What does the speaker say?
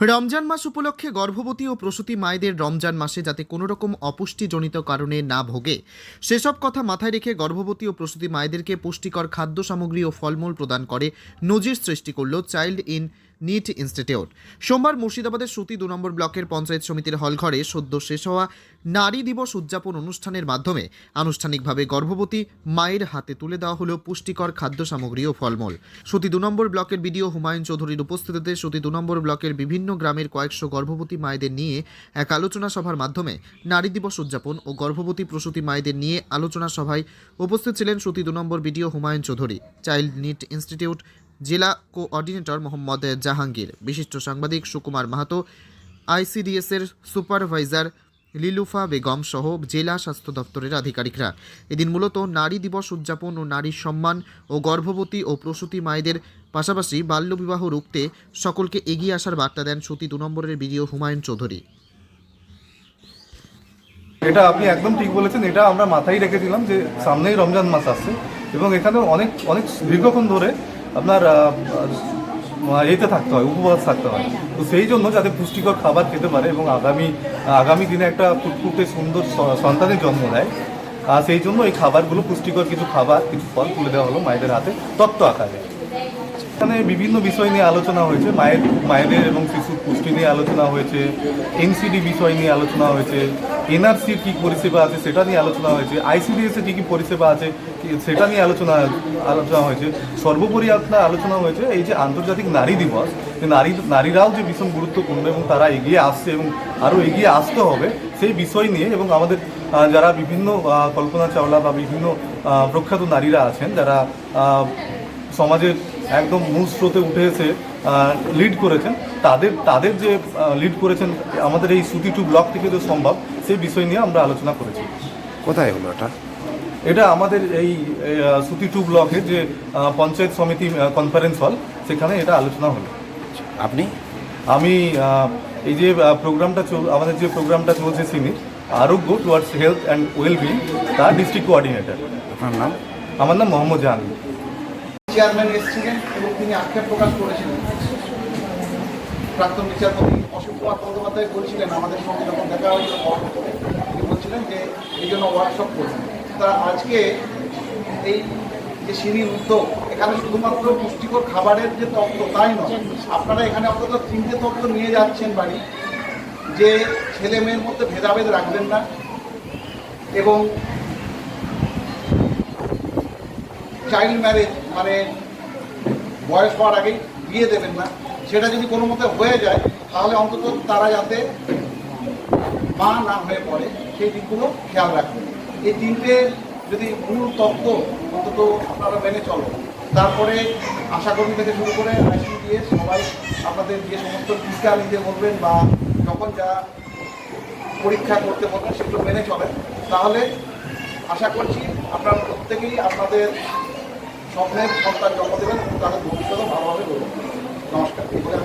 রমজান মাস উপলক্ষে গর্ভবতী ও প্রসূতি মায়েদের রমজান মাসে যাতে কোনো রকম অপুষ্টিজনিত কারণে না ভোগে, সেসব কথা মাথায় রেখে গর্ভবতী ও প্রসূতি মায়েদেরকে পুষ্টিকর খাদ্য সামগ্রী ও ফলমূল প্রদান করে নজির সৃষ্টি করল চাইল্ড ইন নিট ইনস্টিটিউট। সোমবার মুর্শিদাবাদের সুতি দু নম্বর ব্লকের পঞ্চায়েত সমিতির হলঘরে সদ্য শেষ হওয়া নারী দিবস উদযাপন অনুষ্ঠানের মাধ্যমে আনুষ্ঠানিকভাবে গর্ভবতী মায়ের হাতে তুলে দেওয়া হলো পুষ্টিকর খাদ্য সামগ্রী ও ফলমূল। সুতি দু নম্বর ব্লকের বিডিও হুমায়ুন চৌধুরীর উপস্থিতিতে সুতি দু নম্বর ব্লকের বিভিন্ন গ্রামের কয়েকশো গর্ভবতী মায়েদের নিয়ে এক আলোচনা সভার মাধ্যমে নারী দিবস উদযাপন ও গর্ভবতী প্রসূতি মায়েদের নিয়ে আলোচনা সভায় উপস্থিত ছিলেন সুতি দু নম্বর BDO Humayun Chowdhury. Child need institute জেলা কোঅর্ডিনেটর মোহাম্মদ জাহাঙ্গীর। বিশিষ্ট সাংবাদিক সুকুমার মাহাতো, আইসিডিএসের সুপারভাইজার লিলুফা বেগম সহ জেলা স্বাস্থ্য দপ্তরের আধিকারিকরা। এদিন মূলত নারী দিবস উদযাপন ও নারীর সম্মান ও গর্ভবতী ও প্রসূতি মায়েদের পাশাপাশি বাল্যবিবাহ রুখতে সকলকে এগিয়ে আসার বার্তা দেন সতী দু নম্বরের বিডিও হুমায়ুন চৌধুরী। এটা আপনি একদম ঠিক বলেছেন, এটা আমরা মাথায় রেখেছিলাম যে সামনেই রমজান মাস আসছে এবং এখানে অনেক অনেক দীর্ঘক্ষণ ধরে আপনার এতে থাকতে হয়, উপবাস থাকতে হয়। তো সেই জন্য যাতে পুষ্টিকর খাবার খেতে পারে এবং আগামী আগামী দিনে একটা ফুটফুটে সুন্দর সন্তানের জন্ম দেয় আর সেই জন্য এই খাবারগুলো পুষ্টিকর কিছু খাবার, কিছু ফল তুলে দেওয়া হলো মায়েদের হাতে তত্ত্ব আকারে। এখানে বিভিন্ন বিষয় নিয়ে আলোচনা হয়েছে। মায়ের, মায়েদের এবং শিশুর পুষ্টি নিয়ে আলোচনা হয়েছে, এনসিডি বিষয় নিয়ে আলোচনা হয়েছে এনআরসির কী পরিষেবা আছে সেটা নিয়ে আলোচনা হয়েছে আইসিডিএস এর কী কী পরিষেবা আছে সেটা নিয়ে আলোচনা আলোচনা হয়েছে। সর্বোপরি আপনার আলোচনা হয়েছে এই যে আন্তর্জাতিক নারী দিবস, যে নারী, নারীরাও যে ভীষণ গুরুত্বপূর্ণ এবং তারা এগিয়ে আসছে এবং আরও এগিয়ে আসতে হবে, সেই বিষয় নিয়ে এবং আমাদের যারা বিভিন্ন কল্পনা চাওলা বা বিভিন্ন প্রখ্যাত নারীরা আছেন, যারা সমাজের একদম মূল স্রোতে উঠে এসে লিড করেছেন। তাদের তাদের যে লিড করেছেন আমাদের এই সুতি টু ব্লক থেকে যে সম্ভব সেই বিষয় নিয়ে আমরা আলোচনা করেছি। কোথায় হলো এটা? এটা আমাদের এই সুতি টু ব্লকের যে পঞ্চায়েত সমিতি কনফারেন্স হল সেখানে এটা আলোচনা হলো। আপনি? আমি এই যে প্রোগ্রামটা চল আমাদের যে প্রোগ্রামটা চলছে CINI Arogya towards health and wellbeing তার ডিস্ট্রিক্ট কোঅর্ডিনেটর আপনার নাম? আমার নাম মোহাম্মদ জাহাঙ্গীর। চেয়ারম্যান এসেছিলেন এবং তিনি আক্ষেপ প্রকাশ করেছিলেন। প্রাক্তন বিচারপতি অশোক কুমার বন্দ্যোপাধ্যায় বলছিলেন, আমাদের সঙ্গে যখন দেখা হয়েছিল বর্ণপুরে তিনি বলছিলেন যে, এই জন্য ওয়ার্কশপ করবেন তা আজকে এই যে সিঁড়ির উদ্যোগ, এখানে শুধুমাত্র পুষ্টিকর খাবারের যে তত্ত্ব তাই নয়, আপনারা এখানে অন্তত তিনটে তত্ত্ব নিয়ে যাচ্ছেন বাড়ি, যে ছেলে মেয়ের মধ্যে ভেদাভেদ রাখবেন না এবং চাইল্ড ম্যারেজ মানে বয়স হওয়ার আগেই বিয়ে দেবেন না। সেটা যদি কোনো মতে হয়ে যায়, তাহলে অন্তত তারা যাতে মা না হয়ে পড়ে, সেই দিকগুলো খেয়াল রাখবেন। এই তিনটে যদি মূল তত্ত্ব অন্তত আপনারা মেনে চলো। তারপরে আশাকর্মী থেকে শুরু করে আইসি দিয়ে সবাই আপনাদের যে সমস্ত টিকা নিতে বলবেন বা যখন যা পরীক্ষা করতে বলবেন সেগুলো মেনে চলেন। তাহলে আশা করছি আপনারা প্রত্যেকেই আপনাদের স্বপ্নের সন্তান জন্ম দেবেন তাদের ভবিষ্যৎও ভালোভাবে নমস্কার।